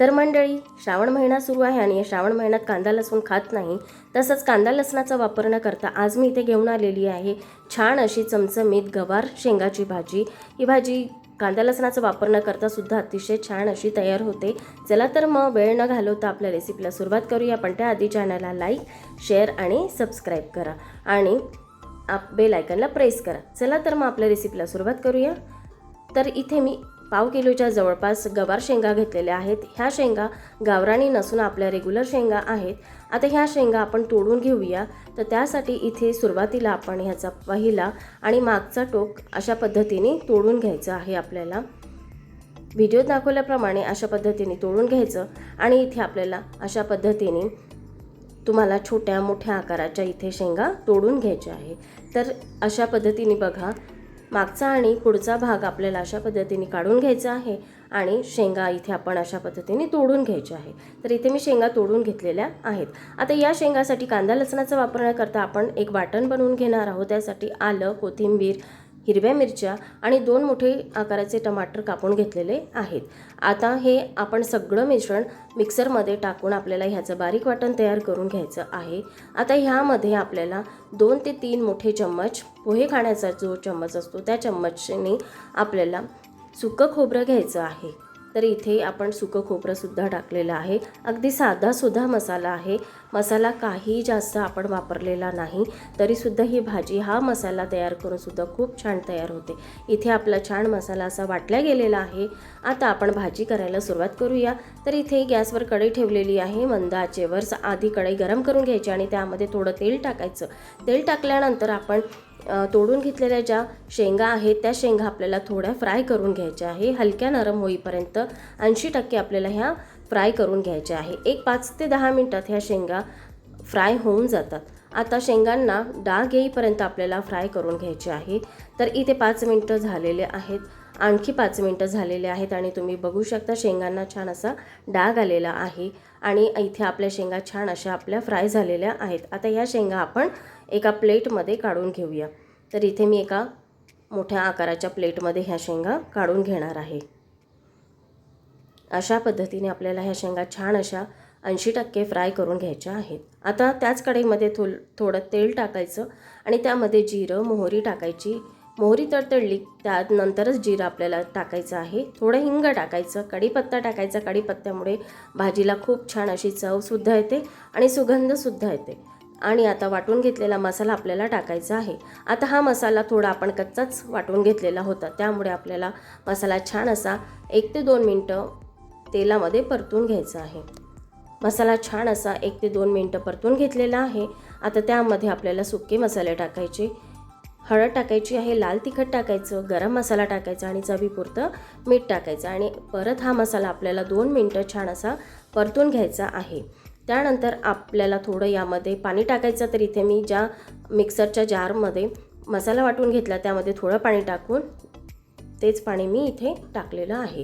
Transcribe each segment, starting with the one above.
तर मंडळी श्रावण महिना सुरू आहे आणि या श्रावण महिन्यात कांदा लसूण खात नाही. तसंच कांदा लसणाचा वापर न करता आज मी इथे घेऊन आलेली आहे छान अशी चमचमीत गवार शेंगाची भाजी. ही भाजी कांदा लसणाचा वापर न करता सुद्धा अतिशय छान अशी तयार होते. चला तर मग वेळ न घालवता आपल्या रेसिपीला सुरुवात करूया. पण त्याआधी चॅनलला लाईक शेअर आणि सबस्क्राईब करा. आणि आप बेल आयकनला प्रेस करा. चला तर मग आपल्या रेसिपीला सुरुवात करूया. तर इथे मी पाव किलोच्या जवळपास गवार शेंगा घेतलेल्या आहेत. ह्या शेंगा गावराणी नसून आपल्या रेग्युलर शेंगा आहेत. आता ह्या शेंगा आपण तोडून घेऊया. तर त्यासाठी इथे सुरुवातीला आपण ह्याचा पहिला आणि मागचा टोक अशा पद्धतीने तोडून घ्यायचं आहे आपल्याला. व्हिडिओत दाखवल्याप्रमाणे अशा पद्धतीने तोडून घ्यायचं आणि इथे आपल्याला अशा पद्धतीने तुम्हाला छोट्या मोठ्या आकाराच्या इथे शेंगा तोडून घ्यायच्या आहे. तर अशा पद्धतीने बघा मागचा आणि पुढचा भाग आपल्याला अशा पद्धतीने काढून घ्यायचा आहे आणि शेंगा इथे आपण अशा पद्धतीने तोडून घ्यायच्या आहे. तर इथे मी शेंगा तोडून घेतलेल्या आहेत. आता या शेंगासाठी कांदा लसणाचा वापरण्याकरता आपण एक वाटण बनवून घेणार आहोत. त्यासाठी आलं कोथिंबीर हिरव्या मिरच्या आणि दोन मोठे आकाराचे टमाटर कापून घेतलेले आहेत. आता हे आपण सगळं मिश्रण मिक्सरमध्ये टाकून आपल्याला ह्याचं बारीक वाटण तयार करून घ्यायचं आहे. आता ह्यामध्ये आपल्याला दोन ते तीन मोठे चम्मच पोहे खाण्याचा जो चम्मच असतो त्या चम्मचने आपल्याला सुकं खोबरं घ्यायचं आहे. तर इथे आपण सुकं खोबरंसुद्धा टाकलेलं आहे. अगदी साधासुद्धा मसाला आहे. मसाला काही जास्त आपण वापरलेला नाही. तरीसुद्धा ही भाजी हा मसाला तयार करूनसुद्धा खूप छान तयार होते. इथे आपला छान मसाला असा वाटला गेलेला आहे. आता आपण भाजी करायला सुरुवात करूया. तर इथे गॅसवर कढई ठेवलेली आहे. मंद आचेवर आधी कढई गरम करून घ्यायची आणि त्यामध्ये थोडं तेल टाकायचं. तेल टाकल्यानंतर आपण तोडून घेतलेल्या ज्या शेंगा आहेत त्या शेंगा आपल्याला थोड्या फ्राय करून घ्यायच्या आहे. हलक्या नरम होईपर्यंत ऐंशी टक्के आपल्याला ह्या फ्राय करून घ्यायच्या आहे. एक पाच ते दहा मिनटात ह्या शेंगा फ्राय होऊन जातात. आता शेंगांना डाग येईपर्यंत आपल्याला फ्राय करून घ्यायचे आहे. तर इथे पाच मिनटं झालेले आहेत. आणखी पाच मिनटं झालेले आहेत आणि तुम्ही बघू शकता शेंगांना छान असा डाग आलेला आहे. आणि इथे आपल्या शेंगा छान अशा आपल्या फ्राय झालेल्या आहेत. आता ह्या शेंगा आपण एका प्लेटमध्ये काढून घेऊया. तर इथे मी एका मोठ्या आकाराच्या प्लेटमध्ये ह्या शेंगा काढून घेणार आहे. अशा पद्धतीने आपल्याला ह्या शेंगा छान अशा ऐंशी टक्के फ्राय करून घ्यायच्या आहेत. आता त्याच कढईमध्ये थो थोडं तेल टाकायचं आणि त्यामध्ये जिरं मोहरी टाकायची. मोहरी तडतडली त्यात नंतरच जिरं आपल्याला टाकायचं आहे. थोडं हिंग टाकायचं कढीपत्ता टाकायचा. कढीपत्त्यामुळे भाजीला खूप छान अशी चवसुद्धा येते आणि सुगंधसुद्धा येते. आणि आता वाटून घेतलेला मसाला आपल्याला टाकायचा आहे. आता हा मसाला थोडा आपण कच्चाच वाटून घेतलेला होता. त्यामुळे आपल्याला मसाला छान असा एक ते दोन मिनटं तेलामध्ये परतून घ्यायचा आहे. मसाला छान असा एक ते दोन मिनटं परतून घेतलेला आहे. आता त्यामध्ये आपल्याला सुके मसाले टाकायचे. हळद टाकायची आहे लाल तिखट टाकायचं गरम मसाला टाकायचा आणि चवीपुरतं मीठ टाकायचं. आणि परत हा मसाला आपल्याला दोन मिनटं छान असा परतून घ्यायचा आहे. त्यानंतर आपल्याला थोडं यामध्ये पाणी टाकायचं तर इथे मी ज्या मिक्सरच्या जारमध्ये मसाला वाटून घेतला त्यामध्ये थोडं पाणी टाकून तेच पाणी मी इथे टाकलेलं आहे.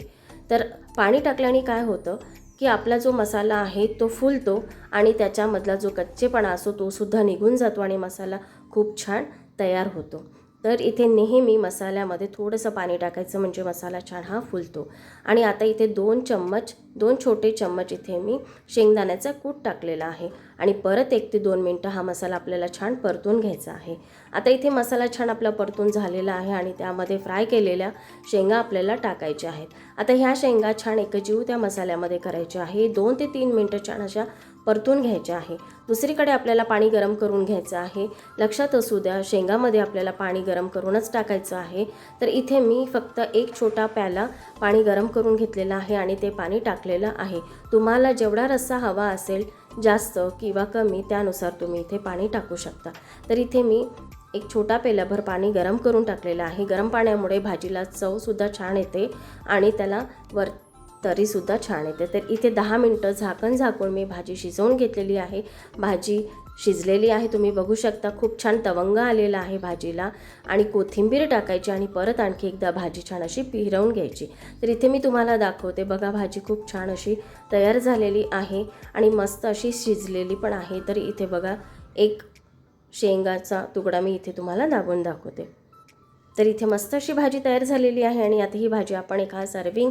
तर पाणी टाकल्याने काय होतं की आपला जो मसाला आहे तो फुलतो आणि त्याच्यामधला जो कच्चेपणा असतो तो सुद्धा निघून जातो आणि मसाला खूप छान तयार होतो. तर इथे नेहमी मसाल्यामध्ये थोडंसं पाणी टाकायचं म्हणजे मसाला छान हा फुलतो. आणि आता इथे दोन चम्मच दोन छोटे चम्मच इथे मी शेंगदाण्याचा कूट टाकलेला आहे. आणि परत एक ते दोन मिनटं हा मसाला आपल्याला छान परतून घ्यायचा आहे. आता इथे मसाला छान आपला परतून झालेला आहे आणि त्यामध्ये फ्राय केलेल्या शेंगा आपल्याला टाकायच्या आहेत. आता ह्या शेंगा छान एकजीव त्या मसाल्यामध्ये करायच्या आहे. दोन ते तीन मिनटं छान अशा परतून घ्यायचे आहे. दुसरीकडे आपल्याला पाणी गरम करून घ्यायचं आहे. लक्षात असू द्या शेंगामध्ये आपल्याला पाणी गरम करूनच टाकायचं आहे. तर इथे मी फक्त एक छोटा प्याला पाणी गरम करून घेतलेलं आहे आणि ते पाणी टाकलेलं आहे. तुम्हाला जेवढा रस्सा हवा असेल जास्त किंवा कमी त्यानुसार तुम्ही इथे पाणी टाकू शकता. तर इथे मी एक छोटा पेल्याभर पाणी गरम करून टाकलेलं आहे. गरम पाण्यामुळे भाजीला चवसुद्धा छान येते आणि त्याला वर तरीसुद्धा छान येते. तर इथे दहा मिनटं झाकण झाकून मी भाजी शिजवून घेतलेली आहे. भाजी शिजलेली आहे तुम्ही बघू शकता. खूप छान तवंग आलेला आहे भाजीला आणि कोथिंबीर टाकायची आणि परत आणखी एकदा भाजी छान अशी पिरवून घ्यायची. तर इथे मी तुम्हाला दाखवते बघा भाजी खूप छान अशी तयार झालेली आहे आणि मस्त अशी शिजलेली पण आहे. तर इथे बघा एक शेंगाचा तुकडा मी इथे तुम्हाला दाबून दाखवते. तर इथे मस्त अशी भाजी तयार झालेली आहे आणि आता ही भाजी आपण एका सर्विंग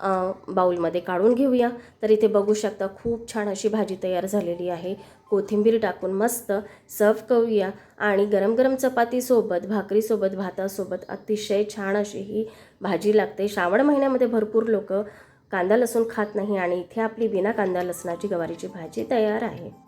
बाऊलमध्ये काढून घेऊया. तर इथे बघू शकता खूप छान अशी भाजी तयार झालेली आहे. कोथिंबीर टाकून मस्त सर्व करूया. आणि गरम गरम चपातीसोबत भाकरीसोबत भातासोबत अतिशय छान अशी ही भाजी लागते. श्रावण महिन्यामध्ये भरपूर लोक कांदा लसूण खात नाही आणि इथे आपली बिना कांदा लसणाची गवारीची भाजी तयार आहे.